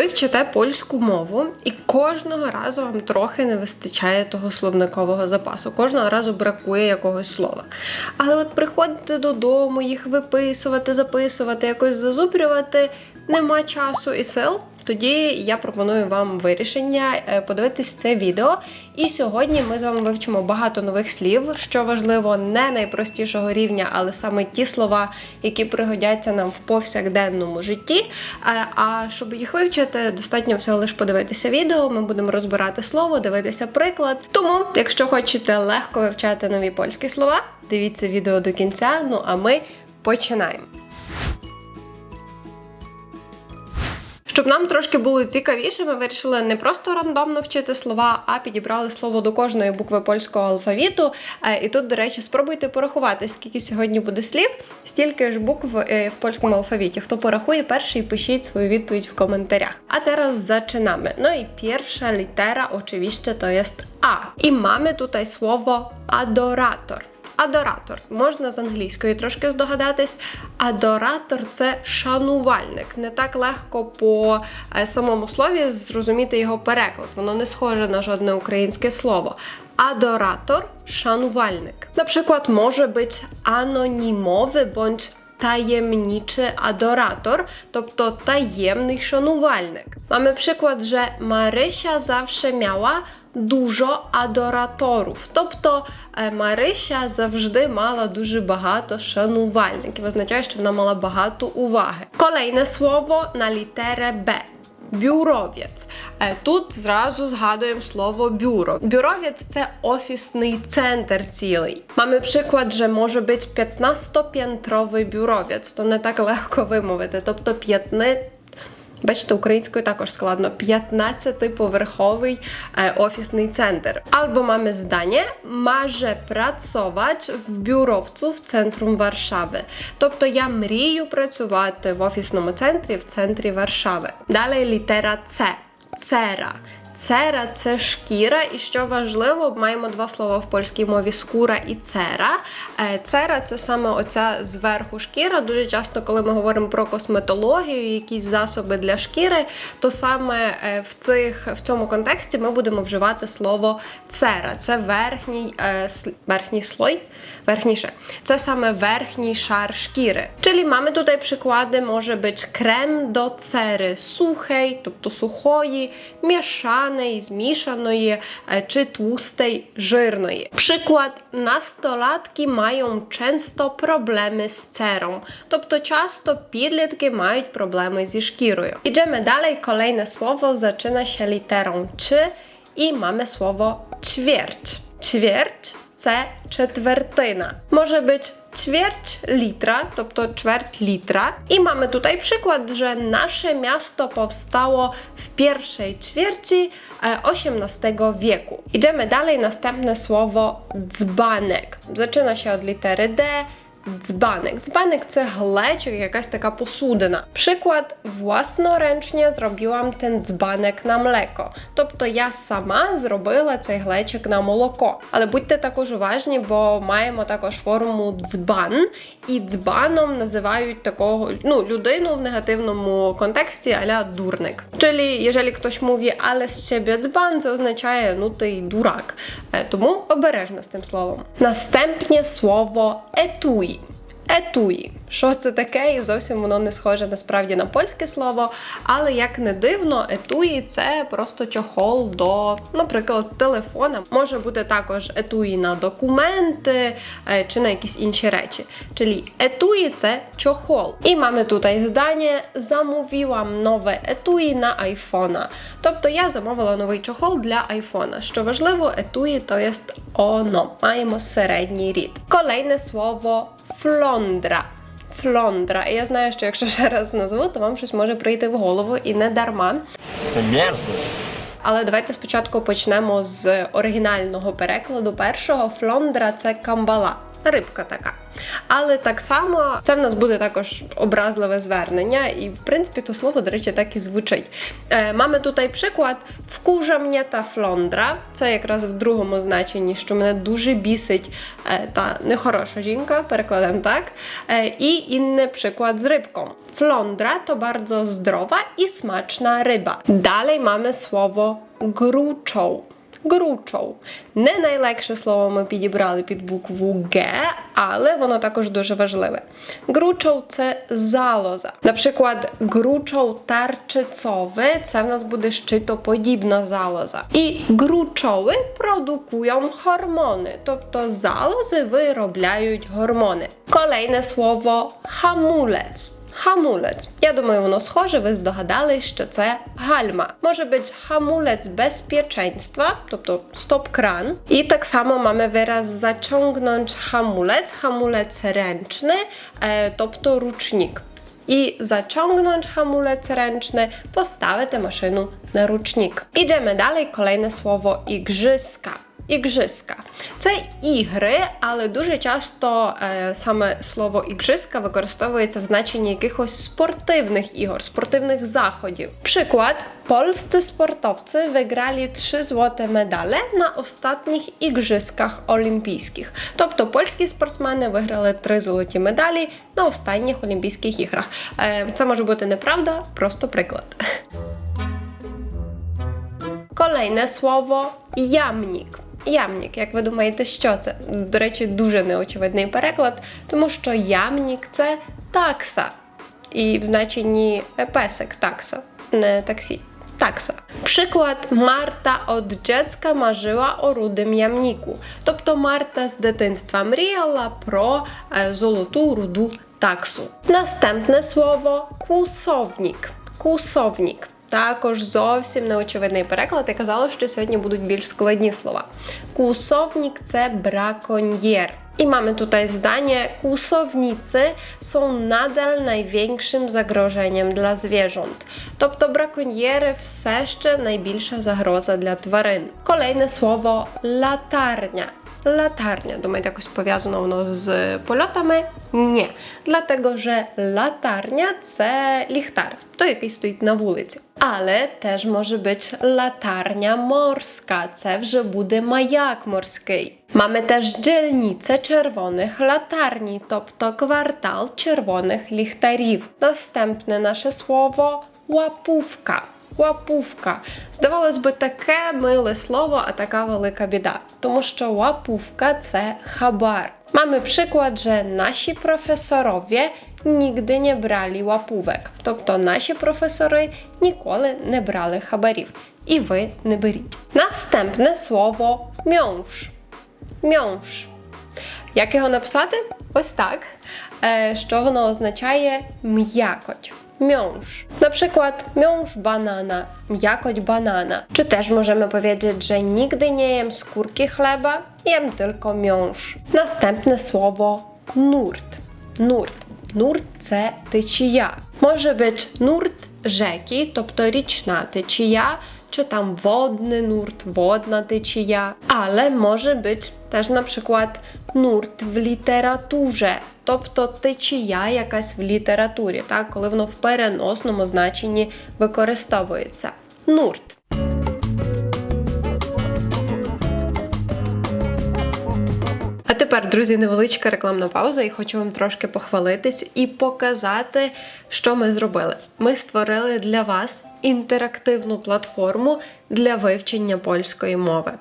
Ви вчите польську мову, і кожного разу вам трохи не вистачає того словникового запасу. Кожного разу бракує якогось слова. Але от приходити додому, їх виписувати, записувати, якось зазубрювати нема часу і сил. Тоді я пропоную вам вирішення е, подивитись це відео. І сьогодні ми з вами вивчимо багато нових слів, що важливо, не найпростішого рівня, але саме ті слова, які пригодяться нам в повсякденному житті. Е, А щоб їх вивчити, достатньо всього лише подивитися відео. Ми будемо розбирати слово, дивитися приклад. Тому, якщо хочете легко вивчати нові польські слова, дивіться відео до кінця. Ну а ми починаємо. Щоб нам трошки було цікавіше, ми вирішили не просто рандомно вчити слова, а підібрали слово до кожної букви польського алфавіту. Е, І тут, до речі, спробуйте порахувати, скільки сьогодні буде слів, стільки ж букв е, в польському алфавіті. Хто порахує перший, пишіть свою відповідь в коментарях. А teraz zaczynamy. No i pierwsza litera oczywiście to jest A. I mamy tutaj słowo adorator. Адоратор можна з англійської трошки здогадатись. Адоратор це шанувальник. Не так легко по е, самому слові зрозуміти його переклад. Воно не схоже на жодне українське слово. Адоратор. Na przykład może być anonimowy bądź tajemniczy adorator, тобто таємний шанувальник. Mamy przykład, że Marysia zawsze miała dużo adoratorów. Тобто е, Марися завжди мала дуже багато шанувальників. Означає, що вона мала багато уваги. Kolejne słowo на літере Б. Бюровець. Е, Тут зразу згадуємо слово бюро. Бюровець це офісний центр цілий. Mamy przykład, że може бути 15-piętrowy бюровець. То не так легко вимовити. Тобто 15 Бачите, українською також складно 15-поверховий е, офісний центр. Albo mamy zdanie, marzę pracować w biurowcu w centrum Warszawy. Тобто я мрію працювати в офісному центрі в центрі Варшави. Далі літера С. Цера. Цера це шкіра, і що важливо, маємо два слова в польській мові скура і цера. Е, Цера це саме оця зверху шкіра. Дуже часто, коли ми говоримо про косметологію, якісь засоби для шкіри, то саме е, в цих в цьому контексті ми будемо вживати слово цера. Це верхній е, верхній слой, верхніше. Це саме верхній шар шкіри. Czyli mamy tutaj przykłady, może być krem do cery suchej, тобто сухої, mieszanej, змішаної е, чи tłustej, жирної. Przykład, nastolatki mają często problemy z cerą, тобто часто підлітки мають проблеми зі шкірою. Idziemy dalej, kolejne słowo zaczyna się literą czy i mamy słowo ćwierć. Ćwierć це четвертина. Може бути ćwierć litra, тобто чверть літра. І mamy tutaj przykład, że nasze miasto powstało w pierwszej ćwierci e, XVIII wieku. Idziemy dalej, następne słowo dzbanek. Zaczyna się od litery D, Dzbanek. Dzbanek це глечик, якась така посудина. Приклад, власнорęcznie зробила ten dzbanek на млеко. Тобто я сама зробила цей глечик на молоко. Але будьте також уважні, бо маємо також форму дзбан, і дзбаном називають такого ну, людину в негативному контексті аля дурник. Czyli jeżeli ktoś mówi, ale z ciebie dzban, це означає ну ти дурак. Е, Тому обережно з цим словом. Наступне слово етуї. Етуї. Що це таке? І зовсім воно не схоже насправді на польське слово. Але як не дивно, етуї це просто чохол до, наприклад, телефона. Може бути також етуї на документи е, чи на якісь інші речі. Czyli етуї це чохол. І mamy tutaj zdanie замовила нове етуї на айфона. Тобто я замовила новий чохол для айфона. Що важливо, етуї то є оно. Маємо середній рід. Kolejne słowo флондра. Флондра. І я знаю, що якщо ще раз назву, то вам щось може прийти в голову і не дарма. Це мерзость. Але давайте спочатку почнемо з оригінального перекладу. Першого флондра це камбала. Рибка така. Але так само це в нас буде також образливе звернення, і в принципі то слово, до речі, так і звучить. Е, Mamy tutaj przykład wkurza mnie ta flądra. Це якраз в другому значенні, що мене дуже бісить е, та нехороша жінка, перекладемо так. Е, І inny przykład z rybką. Flądra to bardzo zdrowa i smaczna ryba. Dalej mamy słowo gruczoł. Гручоу. Не найлегше слово ми підібрали під букву Г, але воно також дуже важливе. Гручоł це залоза. Наприклад, гручоł tarczycowy це в нас буде щитоподібна залоза. І гручоły produkują hormony, тобто залози виробляють гормони. Kolejne słowo hamulec. Hamulec. Я думаю, воно схоже, ви здогадались, що це гальма. Може бути hamulec безпеченства, тобто стоп-кран. І так само mamy wyraz zaciągnąć hamulec, hamulec ręczny, е, тобто ручник. І zaciągnąć hamulec ręczny, поставити машину на ручник. Ідемо далі, kolejne słowo igrzyska. Іgrzyska. Це ігри, але дуже часто е, саме слово іgrzyska використовується в значенні якихось спортивних ігор, спортивних заходів. Приклад, polscy sportowcy wygrali trzy złote medale на ostatnich іgrzyskach олімпійських. Тобто польські спортсмени виграли три золоті медалі на останніх Олімпійських іграх. Е, це може бути неправда, просто приклад. Kolejne słowo jamnik. Ямнік, як ви думаєте, що це? До речі, дуже неочевидний переклад, тому що ямнік це такса. І в значенні песик такса, не таксі. Такса. Przykład Marta od dziecka marzyła o rudym jamniku. Тобто Марта з дитинства мріяла про е, золоту руду таксу. Наступне слово кусовник. Кусовник. Також зовсім неочевидний переклад. Я казала, що сьогодні будуть більш складні слова. Кусовник це браконьєр. I mamy tutaj zdanie: kłusownicy są nadal największym zagrożeniem dla zwierząt. Тобто браконьєри все ще найбільша загроза для тварин. Kolejne słowo latarnia. Latarnia. Думаєте, якось пов'язано воно з польотами? Ні. Dlatego, że latarnia це ліхтар, той, який стоїть на вулиці. Але теж може бути latarnia morska. Це вже буде маяк морський. Mamy też dzielnicę czerwonych latarni, тобто квартал червоних ліхтарів. Наступне наше слово łapówka. Łapówka. Здавалось би, таке миле слово, а така велика біда. Тому що łapówka – це хабар. Mamy przykład, że nasi profesorowie nigdy nie brali łapówek. Тобто наші професори ніколи не брали хабарів. І ви не беріть. Наступне слово мьонш. Мьонш. Як його написати? Ось так. Е, Що воно означає м'якоть. Miąższ. Na przykład miąższ banana, mjakość banana. Czy też możemy powiedzieć, że nigdy nie jem skórki chleba, jem tylko miąższ. Następne słowo nurt. Nurt. Nurt це течія. Може бути нурт rzeki, тобто річна течія, czy tam wodny nurt, wodna tyczija, ale może być też na przykład nurt w literaturze, тобто течія якась в літературі, так, коли воно в переносному значенні використовується. Нурт. А тепер, друзі, невеличка рекламна пауза, і хочу вам трошки похвалитись і показати, що ми зробили. Ми створили для вас інтерактивну платформу для вивчення польської мови.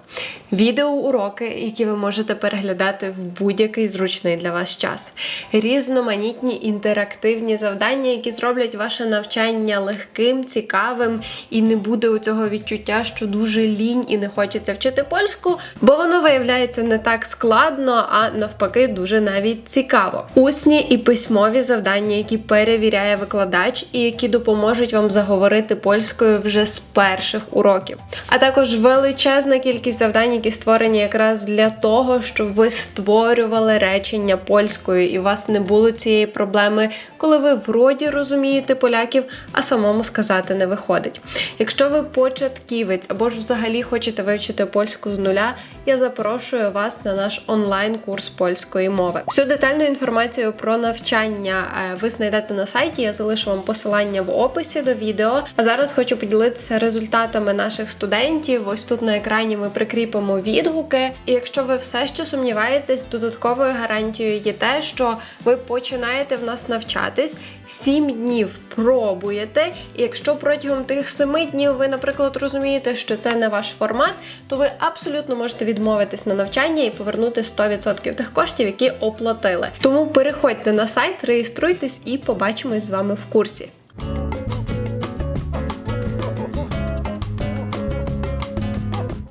Відеоуроки, які ви можете переглядати в будь-який зручний для вас час. Різноманітні інтерактивні завдання, які зроблять ваше навчання легким, цікавим, і не буде у цього відчуття, що дуже лінь і не хочеться вчити польську, бо воно виявляється не так складно, а навпаки, дуже навіть цікаво. Усні і письмові завдання, які перевіряє викладач, і які допоможуть вам заговорити польською вже з перших уроків. А також величезна кількість завдань, які створені якраз для того, щоб ви створювали речення польською, і у вас не було цієї проблеми, коли ви вроді розумієте поляків, а самому сказати не виходить. Якщо ви початківець або ж взагалі хочете вивчити польську з нуля, я запрошую вас на наш онлайн-курс польської мови. Всю детальну інформацію про навчання е, ви знайдете на сайті. Я залишу вам посилання в описі до відео. А зараз хочу поділитися результатами наших студентів. Ось тут на екрані ми прикріпимо відгуки. І якщо ви все ще сумніваєтесь, додатковою гарантією є те, що ви починаєте в нас навчатись, 7 днів пробуєте, і якщо протягом тих 7 днів ви, наприклад, розумієте, що це не ваш формат, то ви абсолютно можете відмовитись на навчання і повернути 100% тих коштів, які оплатили. Тому переходьте на сайт, реєструйтесь і побачимось з вами в курсі.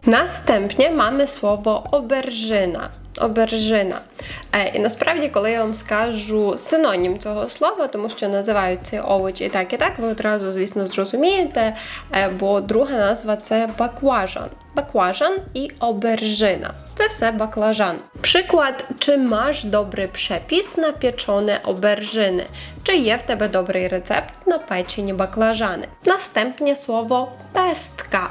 Настępnie mamy słowo обержина. Обержина. Е, і насправді, коли я вам скажу синонім цього слова, тому що називають ці овочі і так, і так, ви одразу, звісно, зрозумієте, е, бо друга назва це баклажан. Баклажан і обержина. Це все баклажан. Przykład, czy masz dobry przepis na pieczone oberżyny? Czy є в тебе добрий рецепт на печені баклажани? Настępnie słowo pestka.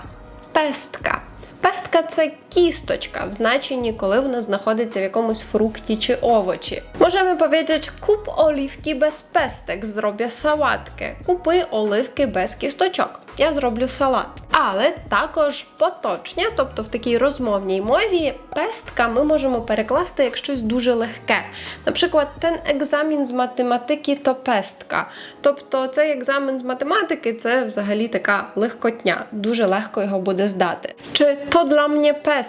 Пестка. Пестка це кісточка в значенні, коли вона знаходиться в якомусь фрукті чи овочі. Можемо powiedzieć, куп олівки без пестек, зроблю салатки. Купи оливки без кісточок. Я зроблю салат. Але також поточня, тобто в такій розмовній мові, пестка ми можемо перекласти як щось дуже легке. Наприклад, ten екзамен з математики то пестка. Тобто цей екзамен з математики це взагалі така легкотня, дуже легко його буде здати. Чи то для мене пестка?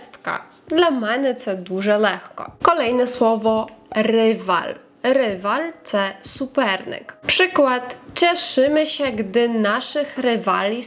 Для мене це дуже легко. Kolejne słowo rywal. Rywal це суперник. Przykład cieszymy się, gdy naszych rywali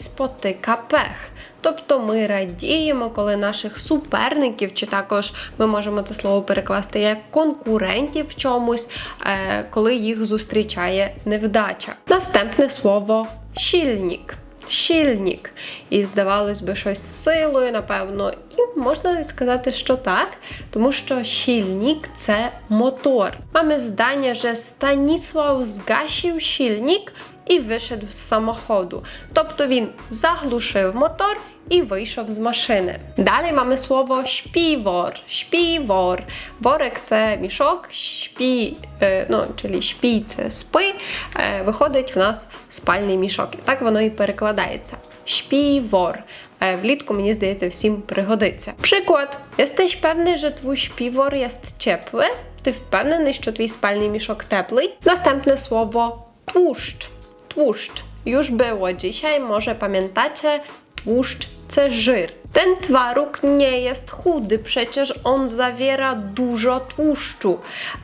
pech. Тобто ми радіємо, коли наших суперників, чи також ми можемо це слово перекласти як конкурентів в чомусь, е, коли їх зустрічає невдача. Наступне слово щільник. Щільник. І здавалось би, щось силою, напевно. І можна навіть сказати, що так, тому що щільник це мотор. Маме здання, же Станіслав згасів silnik і вийшов з самоходу. Тобто він заглушив мотор і вийшов з машини. Далі mamy слово śpiwor. Śpiwor. Ворик це мішок, шпі, е, ну, czyli шпі це спи. Е, виходить в нас спальний мішок. І так воно і перекладається. Śpiwor. Е, Влітку, мені здається, всім пригодиться. Приклад. Jesteś pewny, że twój śpiwor jest ciepły? Ти впевнений, що твій спальний мішок теплий? Настępne słowo tłuszcz. Tłuszcz. Już było dzisiaj, może pamiętacie, tłuszcz це жир. Ten twaróg nie jest chudy, przecież on zawiera dużo tłuszczu.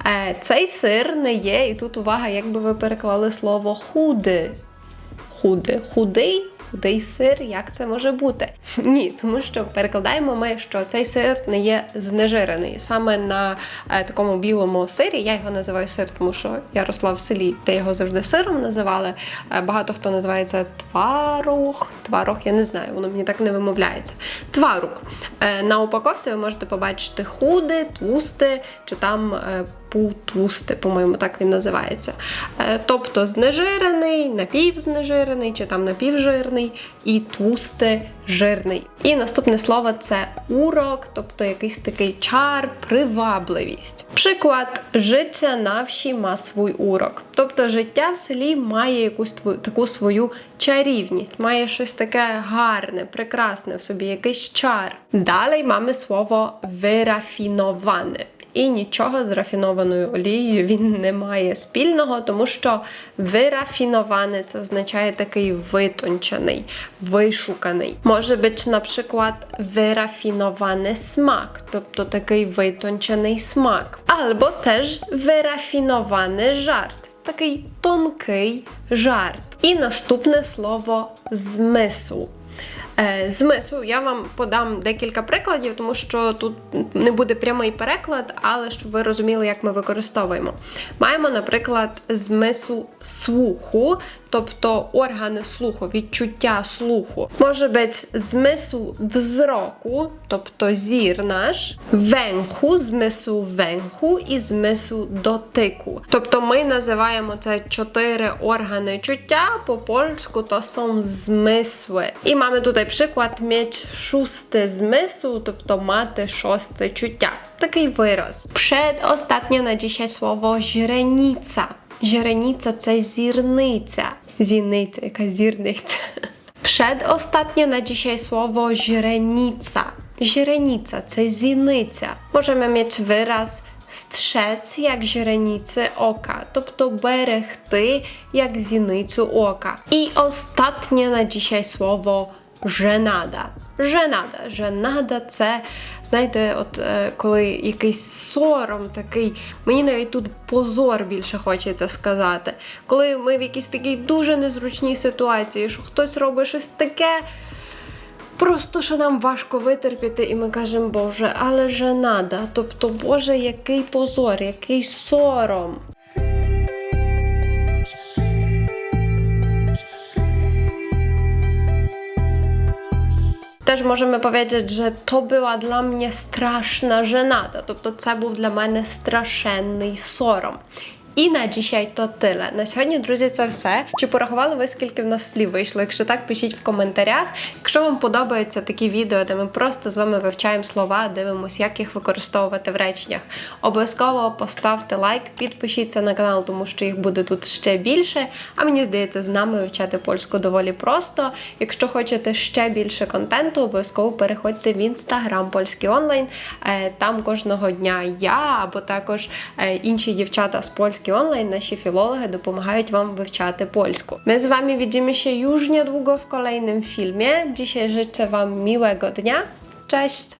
Е, Цей сир не є, і тут увага, як би ви переклали слово худи. Худи. Худий, худий сир, як це може бути? Ні, тому що перекладаємо ми, що цей сир не є знежирений. Саме на е, такому білому сирі, я його називаю сир, тому що я росла в селі, де його завжди сиром називали. Е, багато хто називає це тварух. Тварох, я не знаю, воно мені так не вимовляється. Тварук. Е, на упаковці ви можете побачити худи, тусти, чи там. Е, Путусти, по-моєму, так він називається. Е, Тобто знежирений, напівзнежирений чи там напівжирний і тусти жирний. І наступне слово це урок, тобто якийсь такий чар, привабливість. Приклад, життя на вші ма свій урок. Тобто життя в селі має якусь твою, таку свою чарівність, має щось таке гарне, прекрасне в собі, якийсь чар. Далі маємо слово вирафіноване. І нічого з рафінованою олією він не має спільного, тому що вирафіноване це означає такий витончений, вишуканий. Може бути, наприклад, вирафінований смак, тобто такий витончений смак. Або теж вирафінований жарт, такий тонкий жарт. І наступне слово змисл. Е, Змисл я вам подам декілька прикладів, тому що тут не буде прямий переклад, але щоб ви розуміли, як ми використовуємо. Маємо, наприклад, змису слуху, тобто органи слуху, відчуття слуху. Може бути змисл взроку, тобто зір наш, венху, змисл венху і змисл дотику. Тобто ми називаємо це чотири органи чуття, по польську то są змисли. І mamy tutaj przykład mieć szósty zmysł, тобто мати шосте чуття. Такий вираз. Przedostatnie на dzisiaj słowo źrenica. Źrenica – це зірниця. Зірниця, яка зірниця. Przedostatnie na dzisiaj słowo źrenica. Źrenica – це зіниця. Możemy mieć wyraz strzec як źrenicy oka, тобто берегти як зіницю ока. І ostatnie на dzisiaj słowo żenada. Женада. Женада це, знаєте, от е, коли якийсь сором такий, мені навіть тут позор більше хочеться сказати. Коли ми в якійсь такій дуже незручній ситуації, що хтось робить щось таке. Просто що нам важко витерпіти, і ми кажемо, Боже, але женада. Тобто, Боже, який позор, який сором. Теж можемо powiedzieć, że to była dla mnie straszna żenada, тобто це був для мене страшенний сором. І на dzisiaj то тиле. На сьогодні, друзі, це все. Чи порахували ви, скільки в нас слів вийшло? Якщо так, пишіть в коментарях. Якщо вам подобаються такі відео, де ми просто з вами вивчаємо слова, дивимося, як їх використовувати в реченнях. Обов'язково поставте лайк, підпишіться на канал, тому що їх буде тут ще більше. А мені здається, з нами вивчати польську доволі просто. Якщо хочете ще більше контенту, обов'язково переходьте в інстаграм польський онлайн. Е, Там кожного дня я або також е, інші дівчата з польський онлайн, наші філологи допомагають вам вивчати польsku. My z wami widzimy się już niedługo w kolejnym filmie. Dzisiaj życzę wam miłego dnia. Cześć!